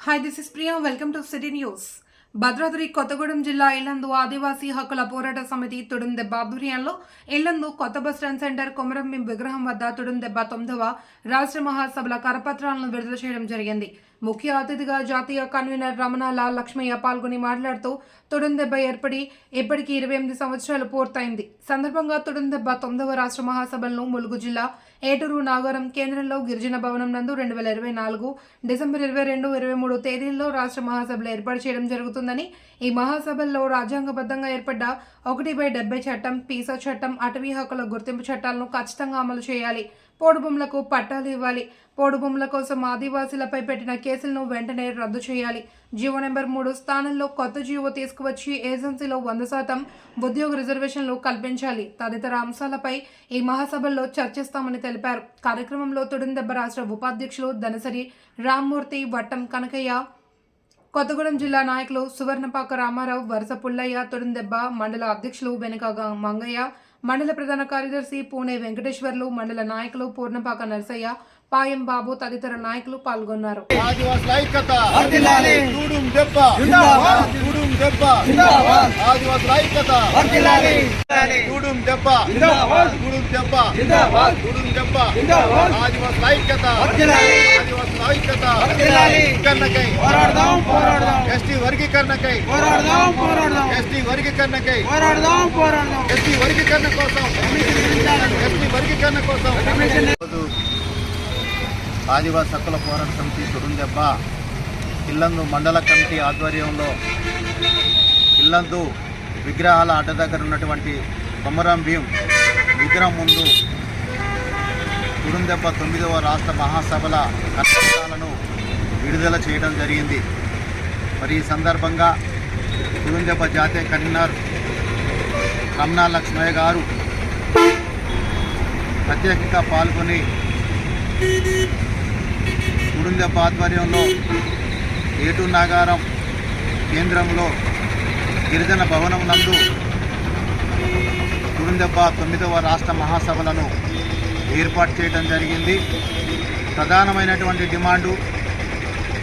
Hi this is Priya welcome to city news Bhadradri Kothagudem జిల్లా ఇల్లందు ఆదివాసీ హక్కుల పోరాట సమితి తుడుందెబ్బ ఆధ్వర్యంలో ఇల్లందు కొత్త బస్ స్టాండ్ సెంటర్ కొమరంభీం విగ్రహం వద్ద తుడుందెబ్బ తొమ్మిదవ రాష్ట్ర మహాసభల కరపత్రాలను విడుదల చేయడం జరిగింది. ముఖ్య అతిథిగా జాతీయ కన్వీనర్ రమణలాల్ లక్ష్మయ్య పాల్గొని మాట్లాడుతూ తొడందెబ్బ ఏర్పడి ఇప్పటికి ఇరవై ఎనిమిది సంవత్సరాలు పూర్తయింది. సందర్భంగా తొడందెబ్బ తొమ్మిదవ రాష్ట్ర మహాసభలను ములుగు జిల్లా ఏటూరు నాగరం కేంద్రంలో గిరిజన భవనం నందు రెండు వేల ఇరవై నాలుగు డిసెంబర్ ఇరవై రెండు ఇరవై మూడు తేదీల్లో రాష్ట్ర మహాసభలు ఏర్పాటు చేయడం జరుగుతుందని ఈ మహాసభల్లో రాజ్యాంగబద్ధంగా ఏర్పడ్డ ఒకటి బై డెబ్బై చట్టం పీసా చట్టం అటవీ హక్కుల గుర్తింపు చట్టాలను ఖచ్చితంగా అమలు చేయాలి. పోడుభూములకు పట్టాలు ఇవ్వాలి. పోడుభూముల కోసం ఆదివాసీలపై పెట్టిన కేసులను వెంటనే రద్దు చేయాలి. జీవో నెంబర్ మూడు స్థానంలో కొత్త జీవో తీసుకువచ్చి ఏజెన్సీలో వంద శాతం ఉద్యోగ రిజర్వేషన్లు కల్పించాలి. తదితర అంశాలపై ఈ మహాసభల్లో చర్చిస్తామని తెలిపారు. కార్యక్రమంలో తుడుందెబ్బ రాష్ట్ర ఉపాధ్యక్షులు ధనసరి రామ్మూర్తి వట్టం కనకయ్య కొత్తగూడెం జిల్లా నాయకులు సువర్ణపాక రామారావు వరుస పుల్లయ్య తుడుందెబ్బ మండల అధ్యక్షులు వెనుక మంగయ్య మండల ప్రధాన కార్యదర్శి పూణే వెంకటేశ్వర్లు మండల నాయకులు పూర్ణపాక నరసయ్య పాయం బాబు తదితర నాయకులు పాల్గొన్నారు. ఆదివాసుల ఐక్యత. వర్గీకరణకై. పోరాడదాం పోరాడదాం. ఎస్టీ వర్గీకరణకై. పోరాడదాం పోరాడదాం. ఎస్టీ వర్గీకరణకై. పోరాడదాం పోరాడదాం. ఎస్టీ వర్గీకరణ కోసం. ఎస్టీ వర్గీకరణ కోసం. ఆదివాసి హక్కుల పోరాట సమితి తుడుందెబ్బ ఇల్లందు మండల కమిటీ ఆధ్వర్యంలో ఇల్లందు విగ్రహాల అడ్డ దగ్గర ఉన్నటువంటి కొమరం భీం విగ్రహం ముందు తుడుందెబ్బ తొమ్మిదవ రాష్ట్ర మహాసభల కర్తవ్యాలను విడుదల చేయడం జరిగింది. మరి ఈ సందర్భంగా తుడుందెబ్బ జాతీయ కన్వీనర్ రమణా లక్ష్మయ్య గారు ప్రత్యేకంగా పాల్గొని ఉడుందెబ్బ ఆధ్వర్యంలో ఏటు నాగారం కేంద్రంలో గిరిజన భవనం నందు ఉడుందెబ్బ తొమ్మిదవ రాష్ట్ర మహాసభలను ఏర్పాటు చేయడం జరిగింది. ప్రధానమైనటువంటి డిమాండు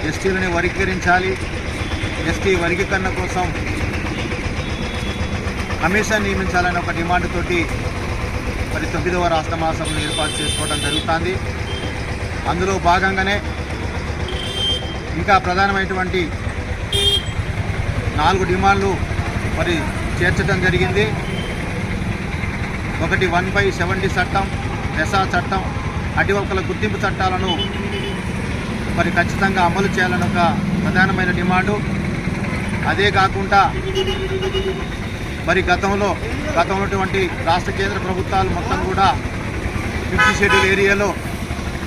ఎస్టీలని వర్గీకరించాలి. ఎస్టీ వర్గీకరణ కోసం కమిషన్ నియమించాలనే ఒక డిమాండ్ తోటి మరి తొమ్మిదవ రాష్ట్ర మహాసభను ఏర్పాటు చేసుకోవడం జరుగుతుంది. అందులో భాగంగానే ఇంకా ప్రధానమైనటువంటి నాలుగు డిమాండ్లు మరి చేర్చడం జరిగింది. ఒకటి వన్ బై సెవెంటీ చట్టం దశా చట్టం అటువక్కల గుర్తింపు చట్టాలను మరి ఖచ్చితంగా అమలు చేయాలని ఒక ప్రధానమైన డిమాండు. అదే కాకుండా మరి గతంలో గతంలోటువంటి ఉన్నటువంటి రాష్ట్ర కేంద్ర ప్రభుత్వాలు మొత్తం కూడా ఫిఫ్టీ షెడ్యూల్ ఏరియాలో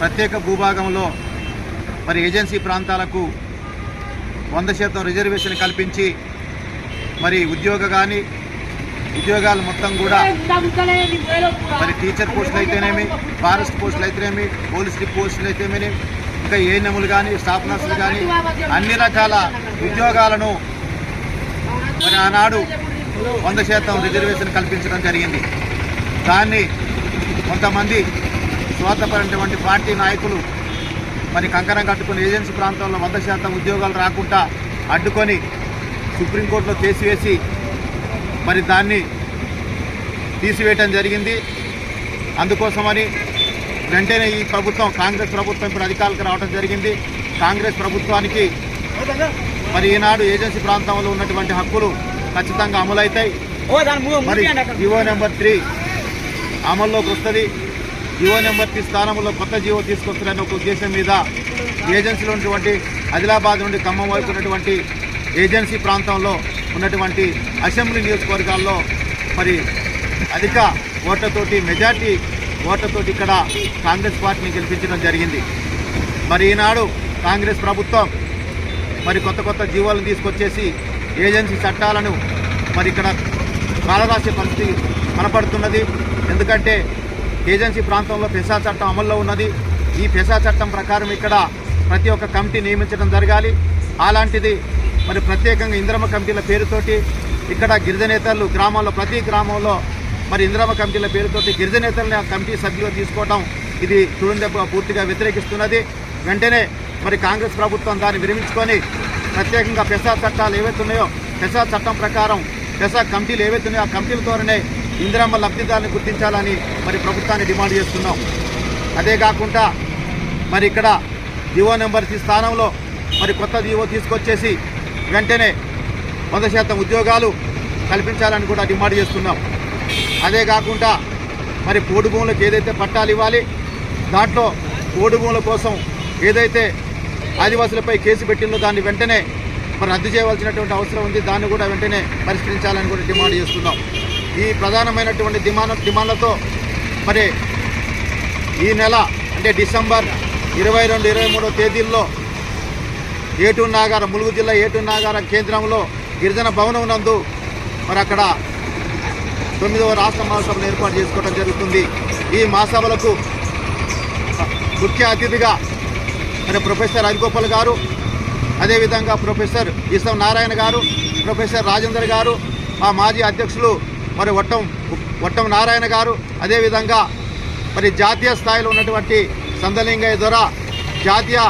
ప్రత్యేక భూభాగంలో మరి ఏజెన్సీ ప్రాంతాలకు వంద శాతం రిజర్వేషన్ కల్పించి మరి ఉద్యోగ కానీ ఉద్యోగాలు మొత్తం కూడా మరి టీచర్ పోస్టులు అయితేనేమి ఫారెస్ట్ పోస్టులు అయితేనేమి పోలీస్ పోస్టులు అయితేనేమి ఇంకా ఏఎన్ఎంలు కానీ స్టాఫ్ నర్సులు కానీ అన్ని రకాల ఉద్యోగాలను మరి ఆనాడు వంద శాతం రిజర్వేషన్ కల్పించడం జరిగింది. దాన్ని కొంతమంది స్వార్థపడినటువంటి పార్టీ నాయకులు మరి కంకణం కట్టుకుని ఏజెన్సీ ప్రాంతంలో వంద శాతం ఉద్యోగాలు రాకుండా అడ్డుకొని సుప్రీంకోర్టులో కేసు వేసి మరి దాన్ని తీసివేయటం జరిగింది. అందుకోసమని వెంటనే ఈ ప్రభుత్వం కాంగ్రెస్ ప్రభుత్వం ఇప్పుడు అధికారులకు రావడం జరిగింది. కాంగ్రెస్ ప్రభుత్వానికి మరి ఈనాడు ఏజెన్సీ ప్రాంతంలో ఉన్నటువంటి హక్కులు ఖచ్చితంగా అమలవుతాయి మరి జివో నెంబర్ త్రీ అమల్లోకి వస్తుంది. జివో నెంబర్ త్రీ స్థానంలో కొత్త జీవో తీసుకొస్తారనే ఒక ఉద్దేశం మీద ఏజెన్సీలో ఉన్నటువంటి ఆదిలాబాద్ నుండి ఖమ్మం వైపు ఉన్నటువంటి ఏజెన్సీ ప్రాంతంలో ఉన్నటువంటి అసెంబ్లీ నియోజకవర్గాల్లో మరి అధిక ఓట్లతోటి మెజార్టీ ఓట్లతో ఇక్కడ కాంగ్రెస్ పార్టీని గెలిపించడం జరిగింది. మరి ఈనాడు కాంగ్రెస్ ప్రభుత్వం మరి కొత్త కొత్త జీవాలను తీసుకొచ్చేసి ఏజెన్సీ చట్టాలను మరి ఇక్కడ కాలరాసే పరిస్థితి కనపడుతున్నది. ఎందుకంటే ఏజెన్సీ ప్రాంతంలో పెసా చట్టం అమల్లో ఉన్నది. ఈ పెసా చట్టం ప్రకారం ఇక్కడ ప్రతి ఒక్క కమిటీ నియమించడం జరగాలి. అలాంటిది మరి ప్రత్యేకంగా ఇంద్రమ కమిటీల పేరుతోటి ఇక్కడ గిరిజనేతలు గ్రామాల్లో ప్రతి గ్రామంలో మరి ఇందిరామ కమిటీల పేరుతో గిరిజనేతల్ని ఆ కమిటీ సభ్యులు తీసుకోవడం ఇది చూడండి పూర్తిగా వ్యతిరేకిస్తున్నది. వెంటనే మరి కాంగ్రెస్ ప్రభుత్వం దాన్ని విరమించుకొని ప్రత్యేకంగా పెసా చట్టాలు ఏవైతే ఉన్నాయో పెసా చట్టం ప్రకారం పెసా కమిటీలు ఏవైతే ఉన్నాయో ఆ కమిటీల ద్వారానే ఇందిరామ లబ్ధిదారుని గుర్తించాలని మరి ప్రభుత్వాన్ని డిమాండ్ చేస్తున్నాం. అదే కాకుండా మరి ఇక్కడ జీవో నెంబర్ స్థానంలో మరి కొత్త జీవో తీసుకొచ్చేసి వెంటనే వంద శాతం ఉద్యోగాలు కల్పించాలని కూడా డిమాండ్ చేస్తున్నాం. అదే కాకుండా మరి పోడు భూములకు ఏదైతే పట్టాలు ఇవ్వాలి దాంట్లో పోడు భూముల కోసం ఏదైతే ఆదివాసులపై కేసు పెట్టిందో దాన్ని వెంటనే మరి రద్దు చేయవలసినటువంటి అవసరం ఉంది. దాన్ని కూడా వెంటనే పరిష్కరించాలని కూడా డిమాండ్ చేస్తున్నాం. ఈ ప్రధానమైనటువంటి డిమాండ్ డిమాండ్లతో మరి ఈ నెల అంటే డిసెంబర్ ఇరవై రెండు ఇరవై మూడో తేదీల్లో ఏటూరు నాగారం ములుగు జిల్లా ఏటూరు నాగారం కేంద్రంలో గిరిజన భవనం నందు మరి అక్కడ తొమ్మిదవ రాష్ట్ర మహాసభను ఏర్పాటు చేసుకోవడం జరుగుతుంది. ఈ మహాసభలకు ముఖ్య అతిథిగా మరి ప్రొఫెసర్ హరిగోపాల్ గారు అదేవిధంగా ప్రొఫెసర్ ఈసం నారాయణ గారు ప్రొఫెసర్ రాజేందర్ గారు మా మాజీ అధ్యక్షులు మరి వట్టం వట్టం నారాయణ గారు అదేవిధంగా మరి జాతీయ స్థాయిలో ఉన్నటువంటి సందలింగయ్య ద్వారా జాతీయ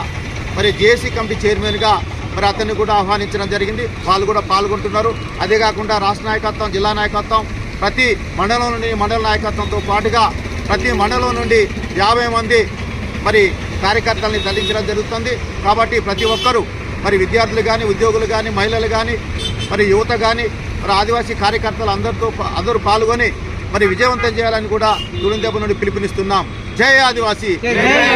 మరి జేసీ కమిటీ చైర్మన్గా మరి అతన్ని కూడా ఆహ్వానించడం జరిగింది. వాళ్ళు కూడా పాల్గొంటున్నారు. అదే కాకుండా రాష్ట్ర నాయకత్వం జిల్లా నాయకత్వం ప్రతి మండలం నుండి మండల నాయకత్వంతో పాటుగా ప్రతి మండలం నుండి యాభై మంది మరి కార్యకర్తల్ని తరలించడం జరుగుతుంది. కాబట్టి ప్రతి ఒక్కరూ మరి విద్యార్థులు కానీ ఉద్యోగులు కానీ మహిళలు కానీ మరి యువత కానీ మరి ఆదివాసీ కార్యకర్తలు అందరితో అందరూ పాల్గొని మరి విజయవంతం చేయాలని కూడా తుడుందెబ్బ నుండి పిలుపునిస్తున్నాం. జై ఆదివాసీ!